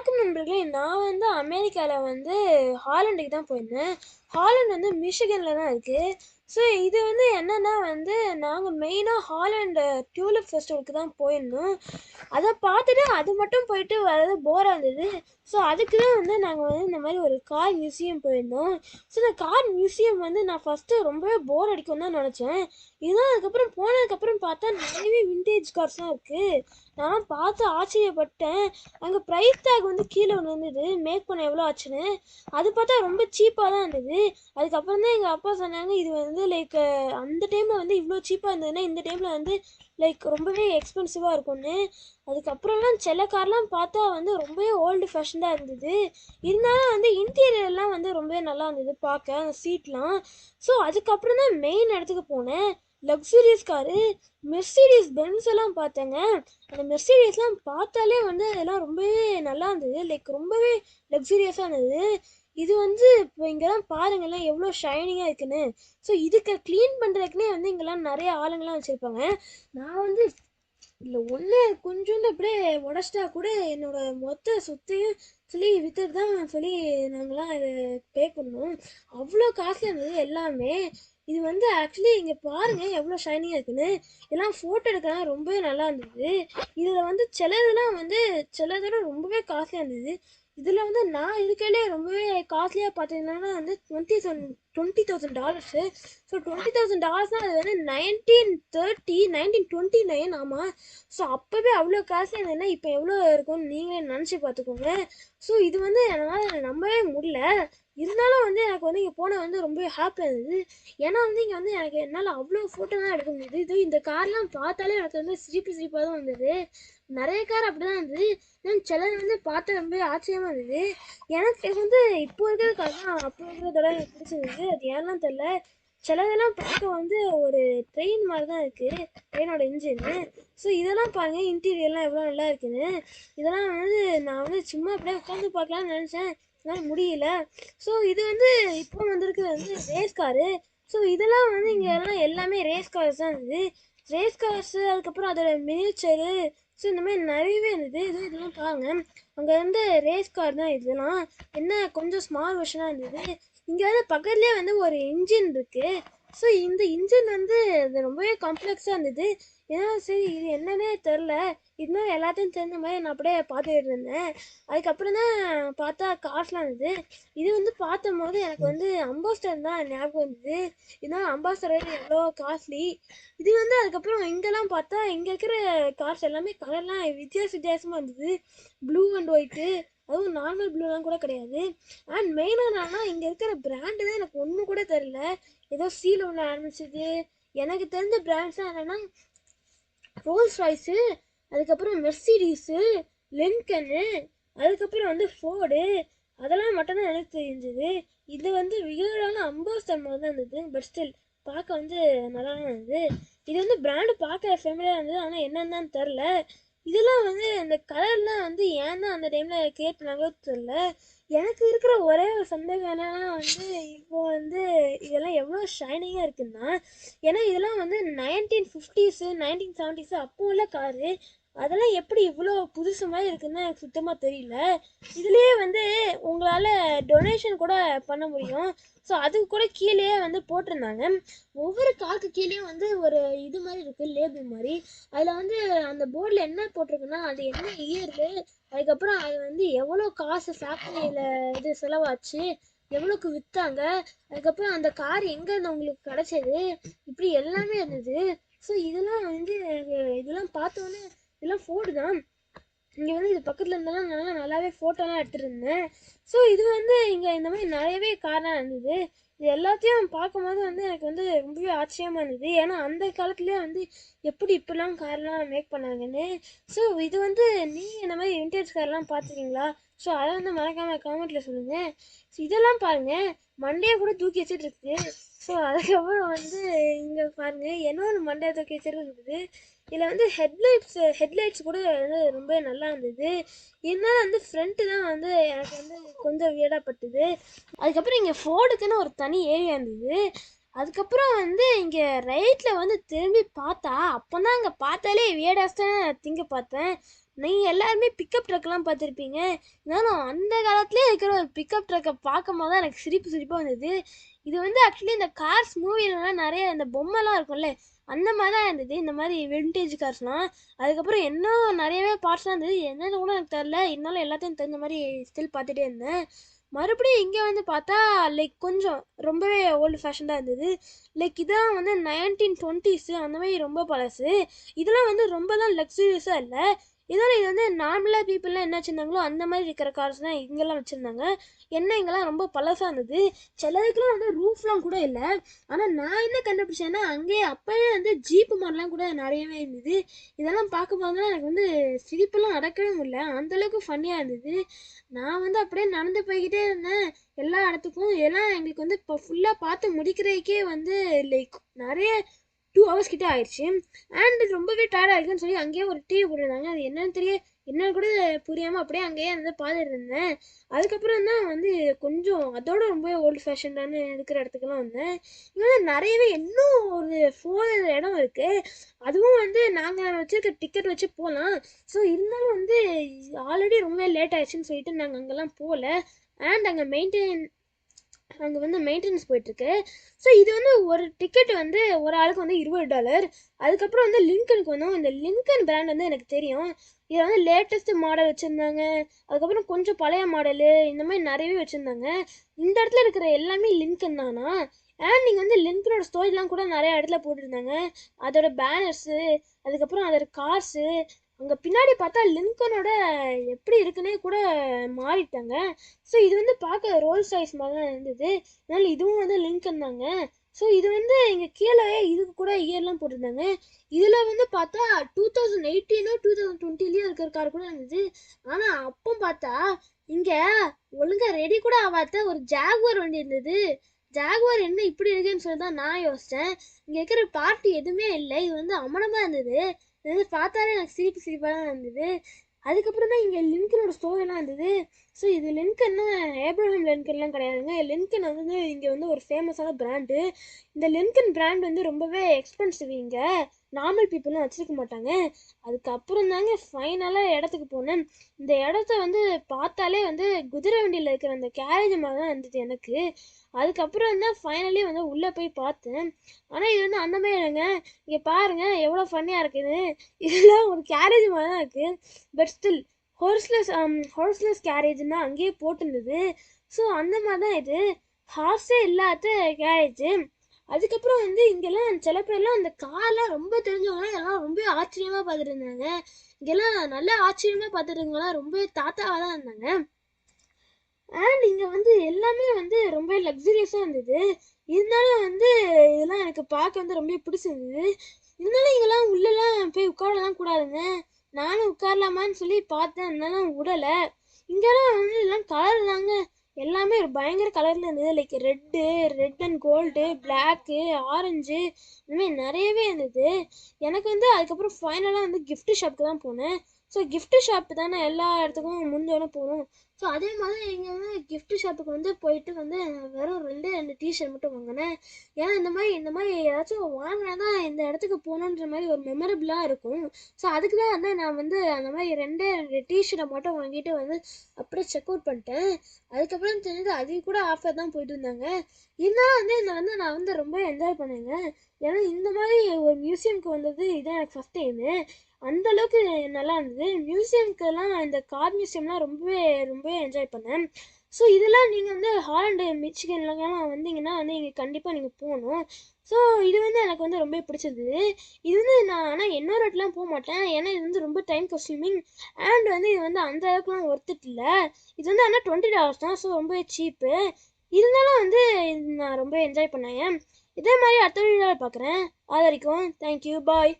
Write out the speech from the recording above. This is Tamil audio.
Welcome நண்பர்களே நான் வந்து அமெரிக்காவில் வந்து ஹாலண்டுக்கு தான் போயிருந்தேன். ஹாலண்ட் வந்து மிஷிகனில் தான் இருக்குது ஸோ இது வந்து என்னென்னா வந்து நாங்கள் மெயினாக ஹாலண்டு டியூலிப் ஃபெஸ்டிவலுக்கு தான் போயிருந்தோம். அதை பார்த்துட்டு அது மட்டும் போயிட்டு வர்றது போராக இருந்தது. ஸோ அதுக்கு தான் வந்து நாங்கள் வந்து இந்த மாதிரி ஒரு கார் மியூசியம் போயிருந்தோம். ஸோ இந்த கார் மியூசியம் வந்து நான் ஃபஸ்ட்டு ரொம்பவே போர் அடிக்கும் தான் நினச்சேன். இதுதான் அதுக்கப்புறம் போனதுக்கப்புறம் பார்த்தா நிறையவே விண்டேஜ் கார்ஸ்லாம் இருக்குது நான் பார்த்து ஆச்சரியப்பட்டேன். அங்கே ப்ரைஸ் டேக் வந்து கீழே ஒன்று இருந்தது. மேக் பண்ண எவ்வளோ ஆச்சுன்னு? அது பார்த்தா ரொம்ப சீப்பாக தான் இருந்தது. அதுக்கப்புறம் தான் எங்கள் அப்பா சொன்னாங்க இது வந்து லைக் அந்த டைமில் வந்து இவ்வளோ சீப்பாக இருந்ததுன்னா இந்த டைமில் வந்து லைக் ரொம்பவே எக்ஸ்பென்சிவாக இருக்கும்னு. அதுக்கப்புறம்லாம் சில கார்லாம் பார்த்தா வந்து ரொம்பவே ஓல்டு ஃபேஷனாக இருந்தது. இருந்தாலும் வந்து இன்டீரியர்லாம் வந்து ரொம்பவே நல்லா இருந்தது பார்க்க அந்த சீட்லாம் ஸோ அதுக்கப்புறம் தான் மெயின் இடத்துக்கு போனேன். லக்ஸுரியஸ் காரு மெர்சிடிஸ் பென்ஸ் எல்லாம் பார்த்தேங்க. அந்த மெர்சிடிஸ்லாம் பார்த்தாலே வந்து அதெல்லாம் ரொம்பவே நல்லா இருந்தது. லைக் ரொம்பவே லக்ஸுரியஸாக இருந்தது. இது வந்து இப்போ இங்கெல்லாம் பாருங்களேன் எவ்வளோ ஷைனிங்காக இருக்குன்னு. ஸோ இதுக்கு க்ளீன் பண்ணுறதுக்குனே வந்து இங்கெல்லாம் நிறைய ஆளுங்கள்லாம் வச்சுருப்பாங்க. நான் வந்து இல்லை ஒன்று கொஞ்சோண்டு அப்படியே உடச்சிட்டா கூட என்னோட மொத்த சொத்தையும் சொல்லி விற்றுட்டு தான் சொல்லி நாங்களாம் இதை பே பண்ணோம். அவ்வளோ காஸ்ட்லியாக இருந்தது எல்லாமே. இது வந்து ஆக்சுவலி இங்கே பாருங்க எவ்வளோ ஷைனிங்காக இருக்குன்னு. எல்லாம் ஃபோட்டோ எடுக்கலாம் ரொம்பவே நல்லா இருந்தது. இதில் வந்து சிலதெல்லாம் வந்து சிலதெல்லாம் ரொம்பவே காஸ்ட்லியாக இருந்தது. இதில் வந்து நான் இருக்கையிலே ரொம்பவே காஸ்ட்லியாக பார்த்தீங்கன்னா வந்து twenty thousand twenty thousand dollars so twenty thousand டாலர்ஸ்னால் அது வந்து nineteen thirty nineteen twenty nine ஆமாம் ஸோ அப்போவே அவ்வளோ காசு இருந்ததுன்னா இப்போ எவ்வளோ இருக்கும்னு நீங்களே நினச்சி பார்த்துக்கோங்க. ஸோ இது வந்து என்னால் நம்பவே முடியல. இருந்தாலும் வந்து எனக்கு வந்து இங்கே போன வந்து ரொம்ப ஹாப்பியாக இருந்தது. ஏன்னா வந்து இங்கே வந்து எனக்கு என்னால் அவ்வளோ ஃபோட்டோலாம் எடுக்க முடியுது. இது இந்த கார்லாம் பார்த்தாலே எனக்கு வந்து சிரிப்பு சிரிப்பாக தான் வந்தது. நிறைய கார் அப்படிதான் இருந்தது. தென் சிலது வந்து பார்த்து ரொம்ப ஆச்சரியமாக இருந்தது. எனக்கு வந்து இப்போ இருக்கிற கார் தான். அப்போ இருக்கிறதோட எனக்கு பிடிச்சிருந்தது. அது ஏன்லாம் தெரில சிலதெல்லாம் பார்க்க வந்து ஒரு ட்ரெயின் மாதிரி தான் இருக்குது ட்ரெயினோட இன்ஜின்னு ஸோ இதெல்லாம் பாருங்கள் இன்டீரியர்லாம் எவ்வளோ நல்லா இருக்குன்னு. இதெல்லாம் வந்து நான் வந்து சும்மா அப்படியே உட்காந்து பார்க்கலாம்னு நினச்சேன். என்னால் முடியல. ஸோ இது வந்து இப்போ வந்திருக்கிறது வந்து ரேஸ் காரு ஸோ இதெல்லாம் வந்து இங்கே எல்லாம் எல்லாமே ரேஸ் கார்ஸ் தான் இருந்தது. ரேஸ் கார்ஸு அதுக்கப்புறம் அதோட மினிச்சரு ஸோ இந்த மாதிரி நிறையவே இருந்தது. இது இதெல்லாம் பாருங்க. அங்கே வந்து ரேஸ் கார் தான் இதெல்லாம் என்ன கொஞ்சம் ஸ்மால் வெர்ஷனாக இருந்தது. இங்கே வந்து பக்கத்துலேயே வந்து ஒரு இன்ஜின் இருக்குது ஸோ இந்த இன்ஜின் வந்து அது ரொம்பவே காம்ப்ளெக்ஸாக இருந்தது. ஏன்னா சரி இது என்னன்னே தெரில. இதுமாதிரி எல்லாத்தையும் தெரிஞ்ச மாதிரி நான் அப்படியே பார்த்துக்கிட்டு இருந்தேன். அதுக்கப்புறம் தான் பார்த்தா காசுலாம் இருந்தது. இது வந்து பார்த்தபோது எனக்கு வந்து அம்பாஸ்டர் தான் ஞாபகம் வந்தது. இதுதான் அம்பாஸ்டர் எவ்வளோ காஸ்ட்லி இது வந்து அதுக்கப்புறம் இங்கெல்லாம் பார்த்தா இங்கே இருக்கிற கார்ஸ் எல்லாமே கலர்லாம் வித்தியாச வித்தியாசமாக இருந்தது. ப்ளூ அண்ட் ஒயிட்டு அதுவும் நார்மல் ப்ளூலாம் கூட கிடையாது. அண்ட் மெயினாக என்னன்னா இங்கே இருக்கிற பிராண்டு தான் எனக்கு ஒன்றும் கூட தெரில ஏதோ சீல ஒன்று ஆரம்பிச்சது. எனக்கு தெரிஞ்ச பிராண்ட்ஸ்லாம் என்னென்னா ரோல்ஸ் ராய்ஸு அதுக்கப்புறம் மெர்சிடிஸு லிங்கனு அதுக்கப்புறம் வந்து ஃபோர்டு அதெல்லாம் மட்டும்தான் எனக்கு தெரிஞ்சது. இது வந்து வியர்டான அம்பாஸ்டர் மாதிரி தான் இருந்தது. பட் ஸ்டில் பார்க்க வந்து நல்லா தான் இருந்தது. இது வந்து பிராண்டு பார்க்க ஃபேமிலியாக இருந்தது. ஆனால் என்னன்னு தெரில இதெல்லாம் வந்து இந்த கலர்லாம் வந்து ஏன் தான் அந்த டைமில் கிரியேட் பண்ணாங்களோ தெரில எனக்கு இருக்கிற ஒரே ஒரு சந்தேகம் என்னன்னா வந்து இப்போ வந்து இதெல்லாம் எவ்வளோ ஷைனிங்காக இருக்குன்னா ஏன்னா இதெல்லாம் வந்து நைன்டீன் ஃபிஃப்டிஸு நைன்டீன் செவன்டிஸு அப்போ உள்ள காரு அதெல்லாம் எப்படி இவ்வளோ புதுசு மாதிரி இருக்குன்னு எனக்கு சுத்தமாக தெரியல. இதுலேயே வந்து உங்களால் டொனேஷன் கூட பண்ண முடியும். ஸோ அதுக்கு கூட கீழேயே வந்து போட்டிருந்தாங்க. ஒவ்வொரு காருக்கு கீழேயும் வந்து ஒரு இது மாதிரி இருக்குது லேபிள் மாதிரி. அதில் வந்து அந்த போர்டில் என்ன போட்டிருக்குன்னா அது என்ன இயரு அதுக்கப்புறம் அது வந்து எவ்வளோ காசு ஃபேக்ட்ரியில் இது செலவாச்சு எவ்வளோக்கு விற்றாங்க அதுக்கப்புறம் அந்த கார் எங்கேருந்து உங்களுக்கு கிடச்சது? இப்படி எல்லாமே இருந்தது. ஸோ இதெல்லாம் வந்து இதெல்லாம் பார்த்தோன்னே இதெல்லாம் ஃபோர்டு தான். இங்கே வந்து இது பக்கத்தில் இருந்தெல்லாம் நல்லா நல்லாவே ஃபோட்டோலாம் எடுத்துருந்தேன் ஸோ இது வந்து இங்கே இந்த மாதிரி நிறையவே காரணம் இருந்தது இது எல்லாத்தையும் பார்க்கும்போது வந்து எனக்கு வந்து ரொம்பவே ஆச்சரியமாக இருந்தது ஏன்னா அந்த காலத்துலேயே வந்து எப்படி இப்படிலாம் கார்லாம் மேக் பண்ணாங்கன்னு. ஸோ இது வந்து நீங்கள் இந்த மாதிரி விண்டேஜ் கார்லாம் பார்த்துருக்கீங்களா? ஸோ அதை வந்து மறக்காமல் காமெண்ட்டில் சொல்லுங்கள் ஸோ இதெல்லாம் பாருங்கள் மண்டையை கூட தூக்கி வச்சுட்டு இருக்குது. ஸோ அதுக்கப்புறம் வந்து இங்கே பாருங்கள் என்ன ஒரு மண்டையை தூக்கி வச்சுட்டு இருக்குது? இதில் வந்து ஹெட்லைட்ஸ் ஹெட்லைட்ஸ் கூட வந்து ரொம்ப நல்லா இருந்தது. இருந்தாலும் வந்து ஃப்ரண்ட்டு தான் வந்து எனக்கு வந்து கொஞ்சம் வியடாப்பட்டது அதுக்கப்புறம் இங்கே ஃபோர்டுக்குன்னு ஒரு தனி ஏரியா இருந்தது. அதுக்கப்புறம் வந்து இங்கே ரைட்டில் வந்து திரும்பி பார்த்தா அப்போ தான் அங்கே பார்த்தாலே வியடாஸ்டான திங்க பார்த்தேன். நீங்கள் எல்லாருமே பிக்கப் ட்ரக்லாம் பார்த்துருப்பீங்க. இருந்தாலும் அந்த காலத்துலேயே இருக்கிற ஒரு பிக்கப் ட்ரக்கை பார்க்கும் போது தான் எனக்கு சிரிப்பு சிரிப்பாக வந்தது. இது வந்து ஆக்சுவலி இந்த கார்ஸ் மூவிலலாம் நிறைய இந்த பொம்மைலாம் இருக்கும்ல அந்த மாதிரி தான் இருந்தது. இந்த மாதிரி விண்டேஜ் கார்ஸ்லாம் அதுக்கப்புறம் இன்னும் நிறையவே பார்ட்ஸ்லாம் இருந்தது. என்னென்னு கூட எனக்கு தெரில இருந்தாலும் எல்லாத்தையும் தெரிஞ்ச மாதிரி ஸ்டில் பார்த்துட்டே இருந்தேன். மறுபடியும் இங்கே வந்து பார்த்தா லைக் கொஞ்சம் ரொம்பவே ஓல்டு ஃபேஷனாக இருந்தது. லைக் இதெல்லாம் வந்து நைன்டீன் டுவெண்ட்டிஸு அந்த மாதிரி ரொம்ப பழசு. இதெல்லாம் வந்து ரொம்பலாம் லக்ஸுரியஸாக இல்லை. இதெல்லாம் இது வந்து நார்மலாக பீப்புளெலாம் என்ன வச்சுருந்தாங்களோ அந்த மாதிரி இருக்கிற கார்ஸ் தான் இங்கெல்லாம் வச்சுருந்தாங்க. என்ன இங்கெல்லாம் ரொம்ப பழசாக இருந்தது. சிலதுக்குலாம் வந்து ரூஃப்லாம் கூட இல்லை. ஆனால் நான் என்ன கண்டுபிடிச்சேன்னா அங்கேயே அப்போவே வந்து ஜீப்பு மாதிரிலாம் கூட நிறையவே இருந்தது. இதெல்லாம் பார்க்கும்போது எனக்கு வந்து சிரிப்பெல்லாம் அடக்கவே முடியல. அந்தளவுக்கு ஃபன்னியாக இருந்தது. நான் வந்து அப்படியே நடந்து போய்கிட்டே இருந்தேன். எல்லா இடத்துக்கும். எல்லாம் எங்களுக்கு வந்து இப்போ ஃபுல்லாக பார்த்து முடிக்கிறதுக்கே வந்து லைக் நிறைய டூ ஹவர்ஸ் கிட்டே ஆயிடுச்சு அண்ட் ரொம்பவே டயர்டாக இருக்குன்னு சொல்லி அங்கேயே ஒரு டிவி போட்டிருந்தாங்க. அது என்னன்னு தெரிய என்னன்னு கூட புரியாமல் அப்படியே அங்கேயே வந்து பார்த்துட்டு இருந்தேன். அதுக்கப்புறம் தான் வந்து கொஞ்சம் அதோட ரொம்ப ஓல்டு ஃபேஷன்டான இருக்கிற இடத்துக்குலாம் வந்தேன். இங்கே வந்து நிறையவே இன்னும் ஒரு ஃபோர் இடம் இருக்குது அதுவும் வந்து நாங்கள் வச்சுருக்க டிக்கெட் வச்சு போகலாம். ஸோ இருந்தாலும் வந்து ஆல்ரெடி ரொம்ப லேட் ஆயிடுச்சுன்னு சொல்லிட்டு நாங்கள் அங்கெல்லாம் போகல. அண்ட் அங்கே மெயின்டைன் அங்கே வந்து மெயின்டெனன்ஸ் போயிட்டுருக்கு. ஸோ இது வந்து ஒரு டிக்கெட் வந்து ஒரு ஆளுக்கு வந்து இருபது டாலர் அதுக்கப்புறம் வந்து லிங்கனுக்கு வந்தோம். இந்த லிங்கன் பிராண்ட் வந்து எனக்கு தெரியும். இதில் வந்து லேட்டஸ்ட் மாடல் வச்சுருந்தாங்க. அதுக்கப்புறம் கொஞ்சம் பழைய மாடலு இந்த மாதிரி நிறையவே வச்சுருந்தாங்க. இந்த இடத்துல இருக்கிற எல்லாமே லிங்கன் தானா? அண்ட் நீங்கள் வந்து லிங்கனோட ஸ்டோரிலாம் கூட நிறைய இடத்துல போட்டிருந்தாங்க. அதோட பேனர்ஸு அதுக்கப்புறம் அதோட கார்ஸு அங்கே பின்னாடி பார்த்தா லிங்கனோட எப்படி இருக்குன்னே கூட மாறிட்டாங்க. ஸோ இது வந்து பார்க்க ரோல் சைஸ் மாதிரி இருந்தது. அதனால இதுவும் வந்து லிங்கன் தாங்க. ஸோ இது வந்து இங்கே கீழே இதுக்கு கூட இயர்லாம் போட்டிருந்தாங்க. இதில் வந்து பார்த்தா டூ தௌசண்ட் எயிட்டீனோ டூ தௌசண்ட் டுவெண்ட்டிலையும் இருக்கிற கார் கூட இருந்தது. ஆனால் அப்போ பார்த்தா இங்கே ஒழுங்காக ரெடி கூட ஆகாத ஒரு ஜாகுவார் வண்டி இருந்தது. ஜாகுவார் என்ன இப்படி இருக்குன்னு சொல்லி தான் நான் யோசித்தேன் இங்கே இருக்கிற பார்ட்டி எதுவுமே இல்லை. இது வந்து அமனமாக இருந்தது. இது பார்த்தாலே எனக்கு சிரிப்பு சிரிப்பாக தான் இருந்தது. அதுக்கப்புறம் தான் இங்கே லிங்கனோட ஸ்டோரிலாம் இருந்தது. ஸோ இது லிங்கன்னா ஏப்ரஹாம் லிங்கன்லாம் கிடையாதுங்க. லிங்கன் வந்து இங்கே வந்து ஒரு ஃபேமஸான பிராண்டு இந்த லிங்கன் பிராண்ட் வந்து ரொம்பவே எக்ஸ்பென்சிவ் இங்கே. நார்மல் பீப்புளும் வச்சுருக்க மாட்டாங்க. அதுக்கப்புறம் தாங்க ஃபைனலாக இடத்துக்கு போனேன். இந்த இடத்த வந்து பார்த்தாலே வந்து குதிரை வண்டியில் இருக்கிற அந்த கேரேஜ் மாதிரி தான் இருந்தது எனக்கு. அதுக்கப்புறம் தான் ஃபைனலி வந்து உள்ளே போய் பார்த்தேன். ஆனால் இது வந்து அந்த மாதிரி இல்லைங்க. இங்கே பாருங்கள் எவ்வளோ ஃபன்னியாக இருக்குது இதெல்லாம் ஒரு கேரேஜ் மாதிரி தான் இருக்குது பட் ஸ்டில் ஹோர்ஸ்லெஸ் ஹோர்ஸ்லெஸ் கேரேஜ்னா அங்கேயே போட்டிருந்தது. ஸோ அந்த மாதிரி தான் இது. ஹார்ஸே இல்லாத கேரேஜ் அதுக்கப்புறம் வந்து இங்கெல்லாம் சில பேர்லாம் அந்த கார்லாம் ரொம்ப தெரிஞ்சவங்களாம் எல்லாம் ரொம்ப ஆச்சரியமாக பார்த்துட்டு இருந்தாங்க இங்கெல்லாம் நல்லா ஆச்சரியமாக பார்த்துட்டு இருந்தவங்களாம் ரொம்ப தாத்தாவாக தான் இருந்தாங்க. அண்ட் இங்கே வந்து எல்லாமே வந்து ரொம்ப லக்ஸரியஸாக இருந்தது. இருந்தாலும் வந்து இதெல்லாம் எனக்கு பார்க்க வந்து ரொம்ப பிடிச்சிருந்தது. இருந்தாலும் இங்கெல்லாம் உள்ளெல்லாம் போய் உட்காரலாம் கூடாதுங்க. நானும் உட்காரலாமான்னு சொல்லி பார்த்தேன். இருந்தாலும் விடலை இங்கெல்லாம் வந்து எல்லாம் கலர் தாங்க. எல்லாமே ஒரு பயங்கர கலரில் இருந்தது. Like red red and gold black orange இந்தமாதிரி நிறையவே இருந்தது. எனக்கு வந்து அதுக்கப்புறம் ஃபைனலாக வந்து கிஃப்ட் ஷாப்புக்கு தான் போனேன். ஸோ கிஃப்ட் ஷாப்பு தானே எல்லா இடத்துக்கும் முன்னோட போகணும் ஸோ அதே மாதிரி இங்கே வந்து கிஃப்ட் ஷாப்புக்கு வந்து போயிட்டு வந்து வெறும் ரெண்டு ரெண்டு டிஷர்ட் மட்டும் வாங்கினேன். ஏன்னா இந்த மாதிரி இந்த மாதிரி ஏதாச்சும் வாங்கினா தான் இந்த இடத்துக்கு போகணுன்ற மாதிரி ஒரு மெமரபிளாக இருக்கும். ஸோ அதுக்கு தான் வந்து நான் வந்து அந்த மாதிரி ரெண்டே ரெண்டு டிஷர்ட்டை மட்டும் வாங்கிட்டு வந்து அப்படியே செக் அவுட் பண்ணிட்டேன். அதுக்கப்புறம் தெரிஞ்சது அது கூட ஆஃபர் தான் போயிட்டு இருந்தாங்க. இருந்தாலும் வந்து இதை வந்து நான் வந்து ரொம்ப என்ஜாய் பண்ணேங்க. ஏன்னா இந்த மாதிரி ஒரு மியூசியம்க்கு வந்தது இதான் எனக்கு ஃபஸ்ட் டைமு அந்த அளவுக்கு நல்லா இருந்தது. மியூசியம்க்கெல்லாம் இந்த கார் மியூசியம்லாம் ரொம்பவே ரொம்ப போய் என்ஜாய் பண்ணேன். ஸோ இதெல்லாம் நீங்கள் வந்து ஹாலண்டு மிச்சிகன்லாம் வந்தீங்கன்னா வந்து இங்கே கண்டிப்பாக நீங்கள் போகணும். ஸோ இது வந்து எனக்கு வந்து ரொம்ப பிடிச்சிருந்தது இது வந்து நான் ஆனால் இன்னொரு இடத்துலாம் போக மாட்டேன். ஏன்னா இது வந்து ரொம்ப டைம் கன்சியூமிங் அண்ட் வந்து இது வந்து அந்த அளவுக்குலாம் ஒர்த்துட்டு இல்லை. இது வந்து ஆனால் டுவெண்ட்டி டாலர்ஸ் தான். ஸோ ரொம்பவே சீப்பு இருந்தாலும் வந்து நான் ரொம்ப என்ஜாய் பண்ணேன். இதே மாதிரி அடுத்த வீடியோவில் பார்க்குறேன் அது வரைக்கும் தேங்க்யூ பாய்